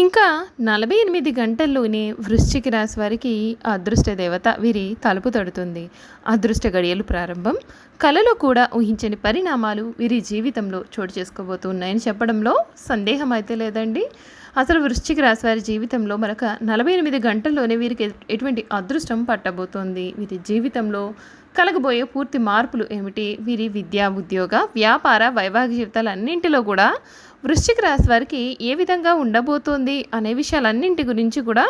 ఇంకా నలభై ఎనిమిది గంటల్లోనే వృశ్చిక రాశి వారికి అదృష్ట దేవత వీరి తలుపు తడుతుంది. అదృష్ట గడియలు ప్రారంభం. కలలో కూడా ఊహించని పరిణామాలు వీరి జీవితంలో చోటు చేసుకోబోతున్నాయని చెప్పడంలో సందేహం అయితే లేదండి. అసలు వృశ్చిక రాశి వారి జీవితంలో మరొక నలభై ఎనిమిది గంటల్లోనే వీరికి ఎటువంటి అదృష్టం పట్టబోతోంది? వీరి జీవితంలో కలగబోయే పూర్తి మార్పులు ఏమిటి? వీరి విద్యా ఉద్యోగ వ్యాపార వైవాహిక జీవితాలు అన్నింటిలో కూడా వృశ్చిక రాశి వారికి ఏ విధంగా ఉండబోతోంది అనే విషయాలన్నింటి గురించి కూడా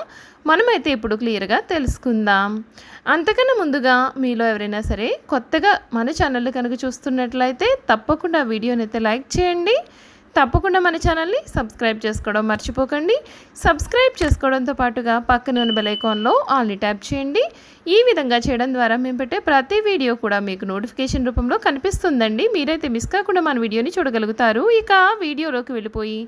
మనమైతే ఇప్పుడు క్లియర్గా తెలుసుకుందాం. అంతకన్నా ముందుగా మీలో ఎవరైనా సరే కొత్తగా మన ఛానల్ కనుక చూస్తున్నట్లయితే తప్పకుండా వీడియోని అయితే లైక్ చేయండి. తప్పకుండా మన ఛానల్ని సబ్స్క్రైబ్ చేసుకోవడం మర్చిపోకండి. సబ్స్క్రైబ్ చేసుకోవడంతో పాటుగా పక్కన ఉన్న బెలైకాన్లో ఆల్ని ట్యాప్ చేయండి. ఈ విధంగా చేయడం ద్వారా మేము పెట్టే ప్రతి వీడియో కూడా మీకు నోటిఫికేషన్ రూపంలో కనిపిస్తుందండి. మీరైతే మిస్ కాకుండా మన వీడియోని చూడగలుగుతారు. ఇక వీడియోలోకి వెళ్ళిపోయి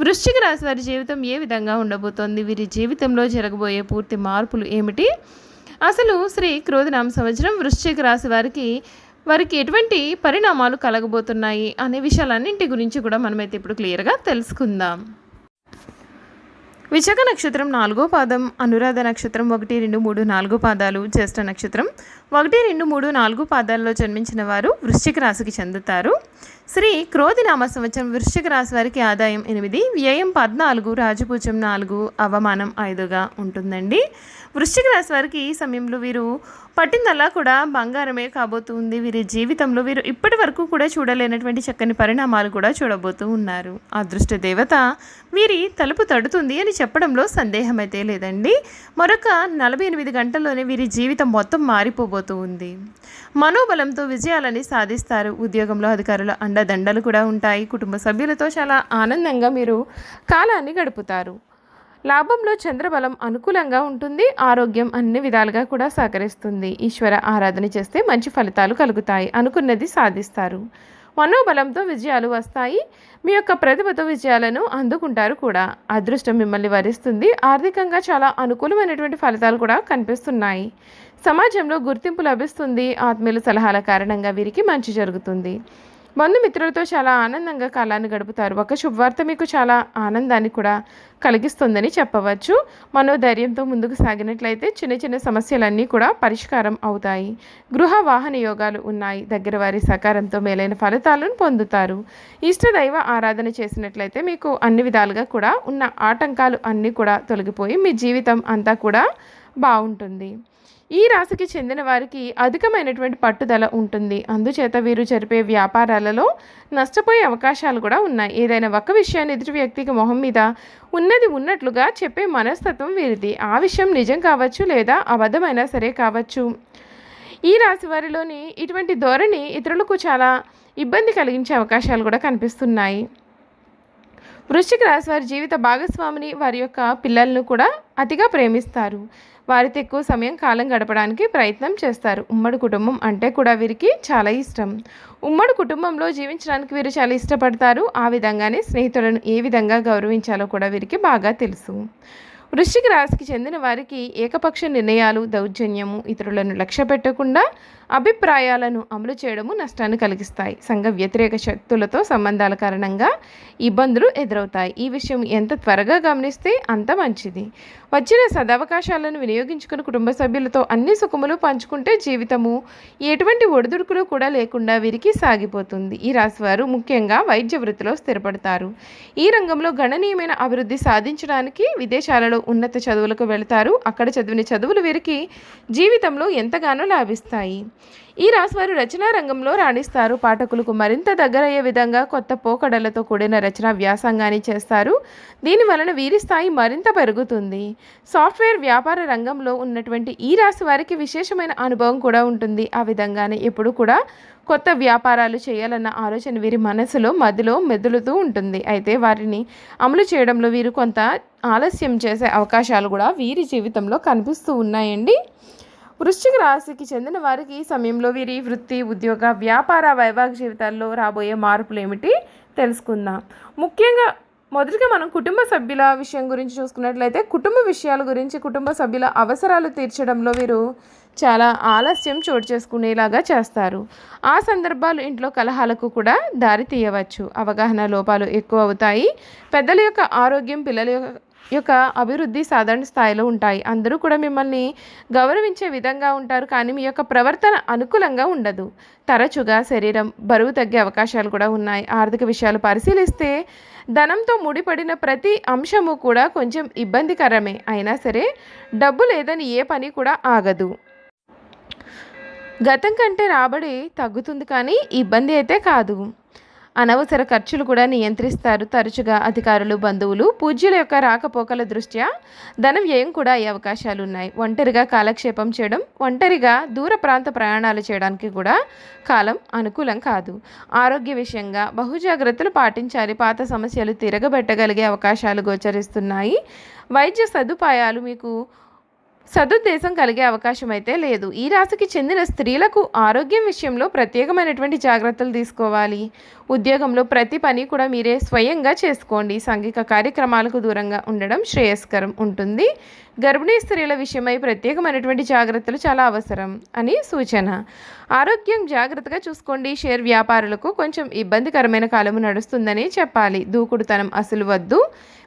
వృశ్చిక రాశి వారి జీవితం ఏ విధంగా ఉండబోతోంది? వీరి జీవితంలో జరగబోయే పూర్తి మార్పులు ఏమిటి? అసలు శ్రీ క్రోధనామ సంవత్సరం వృశ్చిక రాశి వారికి వారికి ఎటువంటి పరిణామాలు కలగబోతున్నాయి అనే విషయాలన్నింటి గురించి కూడా మనమైతే ఇప్పుడు క్లియర్గా తెలుసుకుందాం. విశాఖ నక్షత్రం నాలుగో పాదం అనురాధ నక్షత్రం ఒకటి రెండు మూడు నాలుగు పాదాలు జ్యేష్ఠ నక్షత్రం ఒకటి రెండు మూడు నాలుగు పాదాల్లో జన్మించిన వారు వృశ్చిక రాశికి చెందుతారు. శ్రీ క్రోధినామ సంవత్సరం వృశ్చిక రాశి వారికి ఆదాయం ఎనిమిది వ్యయం పద్నాలుగు రాజపూజం నాలుగు అవమానం ఐదుగా ఉంటుందండి. వృశ్చిక రాశి వారికి ఈ సమయంలో వీరు పట్టిందల్లా కూడా బంగారమే కాబోతుంది. వీరి జీవితంలో వీరు ఇప్పటి వరకు కూడా చూడలేనటువంటి చక్కని పరిణామాలు కూడా చూడబోతూ ఉన్నారు. అదృష్ట దేవత వీరి తలుపు తడుతుంది అని చెప్పడంలో సందేహం అయితే లేదండి. మరొక నలభై ఎనిమిది గంటల్లోనే వీరి జీవితం మొత్తం మారిపోబోతూ ఉంది. మనోబలంతో విజయాలని సాధిస్తారు. ఉద్యోగంలో అధికారుల అండదండలు కూడా ఉంటాయి. కుటుంబ సభ్యులతో చాలా ఆనందంగా మీరు కాలాన్ని గడుపుతారు. లాభంలో చంద్రబలం అనుకూలంగా ఉంటుంది. ఆరోగ్యం అన్ని విధాలుగా కూడా సహకరిస్తుంది. ఈశ్వర ఆరాధన చేస్తే మంచి ఫలితాలు కలుగుతాయి అనుకున్నది సాధిస్తారు. మనోబలంతో విజయాలు వస్తాయి. మీ యొక్క ప్రతిభతో విజయాలను అందుకుంటారు కూడా. అదృష్టం మిమ్మల్ని వరిస్తుంది. ఆర్థికంగా చాలా అనుకూలమైనటువంటి ఫలితాలు కూడా కనిపిస్తున్నాయి. సమాజంలో గుర్తింపు లభిస్తుంది. ఆత్మీయుల సలహాల కారణంగా వీరికి మంచి జరుగుతుంది. బంధుమిత్రులతో చాలా ఆనందంగా కాలాన్ని గడుపుతారు. ఒక శుభవార్త మీకు చాలా ఆనందాన్ని కూడా కలిగిస్తుందని చెప్పవచ్చు. మనోధైర్యంతో ముందుకు సాగినట్లయితే చిన్న చిన్న సమస్యలన్నీ కూడా పరిష్కారం అవుతాయి. గృహ వాహన యోగాలు ఉన్నాయి. దగ్గర వారి సహకారంతో మేలైన ఫలితాలను పొందుతారు. ఇష్టదైవ ఆరాధన చేసినట్లయితే మీకు అన్ని విధాలుగా కూడా ఉన్న ఆటంకాలు అన్నీ కూడా తొలగిపోయి మీ జీవితం అంతా కూడా బాగుంటుంది. ఈ రాశికి చెందిన వారికి అధికమైనటువంటి పట్టుదల ఉంటుంది. అందుచేత వీరు జరిపే వ్యాపారాలలో నష్టపోయే అవకాశాలు కూడా ఉన్నాయి. ఏదైనా ఒక విషయాన్ని ఎదుటి వ్యక్తికి మొహం మీద ఉన్నది ఉన్నట్లుగా చెప్పే మనస్తత్వం వీరిది. ఆ విషయం నిజం కావచ్చు లేదా అబద్ధమైనా సరే కావచ్చు. ఈ రాశి వారిలోని ఇటువంటి ధోరణి ఇతరులకు చాలా ఇబ్బంది కలిగించే అవకాశాలు కూడా కనిపిస్తున్నాయి. వృశ్చిక రాశి వారి జీవిత భాగస్వామిని వారి యొక్క పిల్లలను కూడా అతిగా ప్రేమిస్తారు. వారితో ఎక్కువ సమయం కాలం గడపడానికి ప్రయత్నం చేస్తారు. ఉమ్మడి కుటుంబం అంటే కూడా వీరికి చాలా ఇష్టం. ఉమ్మడి కుటుంబంలో జీవించడానికి వీరు చాలా ఇష్టపడతారు. ఆ విధంగానే స్నేహితులను ఏ విధంగా గౌరవించాలో కూడా వీరికి బాగా తెలుసు. వృశ్చిక రాశికి చెందిన వారికి ఏకపక్ష నిర్ణయాలు దౌర్జన్యము ఇతరులను లక్ష్య పెట్టకుండా అభిప్రాయాలను అమలు చేయడము నష్టాన్ని కలిగిస్తాయి. సంఘ వ్యతిరేక శక్తులతో సంబంధాల కారణంగా ఇబ్బందులు ఎదురవుతాయి. ఈ విషయం ఎంత త్వరగా గమనిస్తే అంత మంచిది. వచ్చిన సదవకాశాలను వినియోగించుకుని కుటుంబ సభ్యులతో అన్ని సుఖములు పంచుకుంటే జీవితము ఎటువంటి ఒడిదుడుకులు కూడా లేకుండా వీరికి సాగిపోతుంది. ఈ రాశివారు ముఖ్యంగా వైద్య వృత్తిలో స్థిరపడతారు. ఈ రంగంలో గణనీయమైన అభివృద్ధి సాధించడానికి విదేశాలలో ఉన్నత చదువులకు వెళతారు. అక్కడ చదివిన చదువులు వీరికి జీవితంలో ఎంతగానో లాభిస్తాయి. ఈ రాశివారు రచనా రంగంలో రాణిస్తారు. పాఠకులకు మరింత దగ్గరయ్యే విధంగా కొత్త పోకడలతో కూడిన రచనా వ్యాసంగాన్ని చేస్తారు. దీని వలన వీరి స్థాయి మరింత పెరుగుతుంది. సాఫ్ట్వేర్ వ్యాపార రంగంలో ఉన్నటువంటి ఈ రాశి వారికి విశేషమైన అనుభవం కూడా ఉంటుంది. ఆ విధంగానే ఎప్పుడు కూడా కొత్త వ్యాపారాలు చేయాలన్న ఆలోచన వీరి మనసులో మదిలో మెదులుతూ ఉంటుంది. అయితే వారిని అమలు చేయడంలో వీరు కొంత ఆలస్యం చేసే అవకాశాలు కూడా వీరి జీవితంలో కనిపిస్తూ ఉన్నాయండి. వృశ్చిక రాశికి చెందిన వారికి ఈ సమయంలో వీరి వృత్తి ఉద్యోగ వ్యాపార వైవాహిక జీవితాల్లో రాబోయే మార్పులు ఏమిటి తెలుసుకుందాం. ముఖ్యంగా మొదటిగా మనం కుటుంబ సభ్యుల విషయం గురించి చూసుకున్నట్లయితే కుటుంబ విషయాల గురించి కుటుంబ సభ్యుల అవసరాలు తీర్చడంలో వీరు చాలా ఆలస్యం చోటు చేసుకునేలాగా చేస్తారు. ఆ సందర్భాలు ఇంట్లో కలహాలకు కూడా దారి తీయవచ్చు. అవగాహన లోపాలు ఎక్కువ అవుతాయి. పెద్దల యొక్క ఆరోగ్యం పిల్లల యొక్క యొక్క అభివృద్ధి సాధారణ స్థాయిలో ఉంటాయి. అందరూ కూడా మిమ్మల్ని గౌరవించే విధంగా ఉంటారు కానీ మీ యొక్క ప్రవర్తన అనుకూలంగా ఉండదు. తరచుగా శరీరం బరువు తగ్గే అవకాశాలు కూడా ఉన్నాయి. ఆర్థిక విషయాలు పరిశీలిస్తే ధనంతో ముడిపడిన ప్రతి అంశము కూడా కొంచెం ఇబ్బందికరమే. అయినా సరే డబ్బు లేదని ఏ పని కూడా ఆగదు. గతం కంటే రాబడి తగ్గుతుంది కానీ ఇబ్బంది అయితే కాదు. అనవసర ఖర్చులు కూడా నియంత్రిస్తారు. తరచుగా అధికారులు బంధువులు పూజ్యుల యొక్క రాకపోకల దృష్ట్యా ధన వ్యయం కూడా అయ్యే అవకాశాలు ఉన్నాయి ఒంటరిగా కాలక్షేపం చేయడం ఒంటరిగా దూర ప్రాంత ప్రయాణాలు చేయడానికి కూడా కాలం అనుకూలం కాదు. ఆరోగ్య విషయంగా బహుజాగ్రత్తలు పాటించాలి. పాత సమస్యలు తిరగబెట్టగలిగే అవకాశాలు గోచరిస్తున్నాయి. వైద్య సదుపాయాలు మీకు సదుద్దేశం కలిగే అవకాశం అయితే లేదు. ఈ రాశికి చెందిన స్త్రీలకు ఆరోగ్యం విషయంలో ప్రత్యేకమైనటువంటి జాగ్రత్తలు తీసుకోవాలి. ఉద్యోగంలో ప్రతి పని కూడా మీరే స్వయంగా చేసుకోండి. సాంఘిక కార్యక్రమాలకు దూరంగా ఉండడం శ్రేయస్కరం ఉంటుంది. గర్భిణీ స్త్రీల విషయమై ప్రత్యేకమైనటువంటి జాగ్రత్తలు చాలా అవసరం అని సూచన. ఆరోగ్యం జాగ్రత్తగా చూసుకోండి. షేర్ వ్యాపారులకు కొంచెం ఇబ్బందికరమైన కాలము నడుస్తుందని చెప్పాలి. దూకుడుతనం అసలు వద్దు.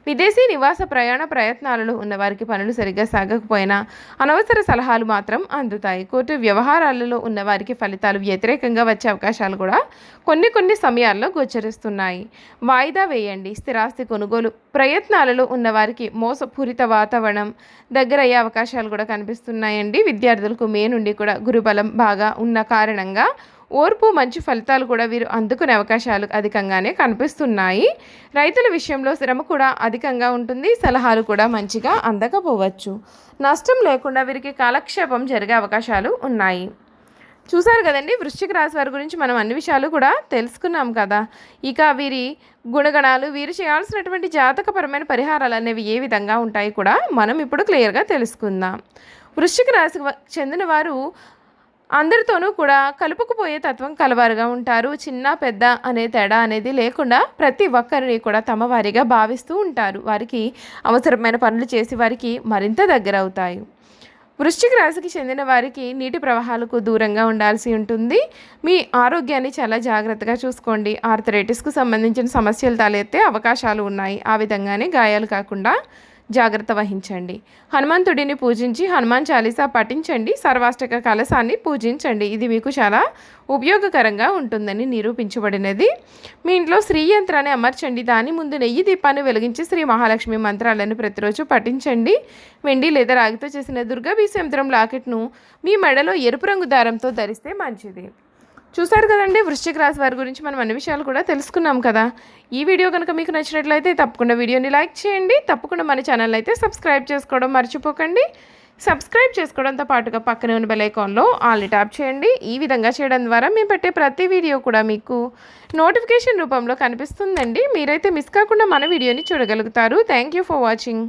విదేశీ నివాస ప్రయాణ ప్రయత్నాలలో ఉన్నవారికి పనులు సరిగ్గా సాగకపోయినా అనవసర సలహాలు మాత్రం అందుతాయి. కోర్టు వ్యవహారాలలో ఉన్నవారికి ఫలితాలు వ్యతిరేకంగా వచ్చే అవకాశాలు కూడా కొన్ని కొన్ని సమయాలు సమయాల్లో గోచరిస్తున్నాయి. వాయిదా వేయండి. స్థిరాస్తి కొనుగోలు. ప్రయత్నాలలో ఉన్నవారికి మోసపూరిత వాతావరణం దగ్గర అయ్యే అవకాశాలు కూడా కనిపిస్తున్నాయండి. విద్యార్థులకు మే నుండి కూడా గురుబలం బాగా ఉన్న కారణంగా ఓర్పు మంచి ఫలితాలు కూడా వీరు అందుకునే అవకాశాలు అధికంగానే కనిపిస్తున్నాయి. రైతుల విషయంలో శ్రమ కూడా అధికంగా ఉంటుంది. సలహాలు కూడా మంచిగా అందకపోవచ్చు. నష్టం లేకుండా వీరికి కాలక్షేపం జరిగే అవకాశాలు ఉన్నాయి. చూశారు కదండి వృశ్చిక రాశి వారి గురించి మనం అన్ని విషయాలు కూడా తెలుసుకున్నాం కదా. ఇక వీరి గుణగణాలు వీరు చేయాల్సినటువంటి జాతకపరమైన పరిహారాలు అనేవి ఏ విధంగా ఉంటాయి కూడా మనం ఇప్పుడు క్లియర్గా తెలుసుకుందాం. వృశ్చిక రాశికి చెందిన వారు అందరితోనూ కూడా కలుపుకుపోయే తత్వం కలవారుగా ఉంటారు. చిన్న పెద్ద అనే తేడా అనేది లేకుండా ప్రతి ఒక్కరిని కూడా తమ వారిగా భావిస్తూ ఉంటారు. వారికి అవసరమైన పనులు చేసి వారికి మరింత దగ్గర అవుతాయి వృశ్చిక రాశికి చెందిన వారికి నీటి ప్రవాహాలకు దూరంగా ఉండాల్సి ఉంటుంది. మీ ఆరోగ్యాన్ని చాలా జాగ్రత్తగా చూసుకోండి. ఆర్థరైటిస్కు సంబంధించిన సమస్యలు తలెత్తే అవకాశాలు ఉన్నాయి. ఆ విధంగానే గాయాలు కాకుండా జాగ్రత్త వహించండి. హనుమంతుడిని పూజించి హనుమాన్ చాలీసా పఠించండి. సర్వాష్టక కలశాన్ని పూజించండి. ఇది మీకు చాలా ఉపయోగకరంగా ఉంటుందని నిరూపించబడినది. మీ ఇంట్లో శ్రీ యంత్రాన్ని అమర్చండి. దాని ముందు నెయ్యి దీపాన్ని వెలిగించి శ్రీ మహాలక్ష్మి మంత్రాలను ప్రతిరోజు పఠించండి. వెండి లేదా రాగితో చేసిన దుర్గా యంత్రం లాకెట్ను మీ మెడలో ఎరుపు రంగు దారంతో ధరిస్తే మంచిది. చూసారు కదండి వృశ్చిక రాశి వారి గురించి మనం అన్ని విషయాలు కూడా తెలుసుకున్నాం కదా. ఈ వీడియో కనుక మీకు నచ్చినట్లయితే తప్పకుండా వీడియోని లైక్ చేయండి తప్పకుండా మన ఛానల్ అయితే సబ్స్క్రైబ్ చేసుకోవడం మర్చిపోకండి. సబ్స్క్రైబ్ చేసుకోవడంతో పాటుగా పక్కనే ఉన్న బెలైకాన్లో ఆల్ని ట్యాప్ చేయండి. ఈ విధంగా చేయడం ద్వారా మేము పెట్టే ప్రతి వీడియో కూడా మీకు నోటిఫికేషన్ రూపంలో కనిపిస్తుందండి. మీరైతే మిస్ కాకుండా మన వీడియోని చూడగలుగుతారు. Thank you for watching.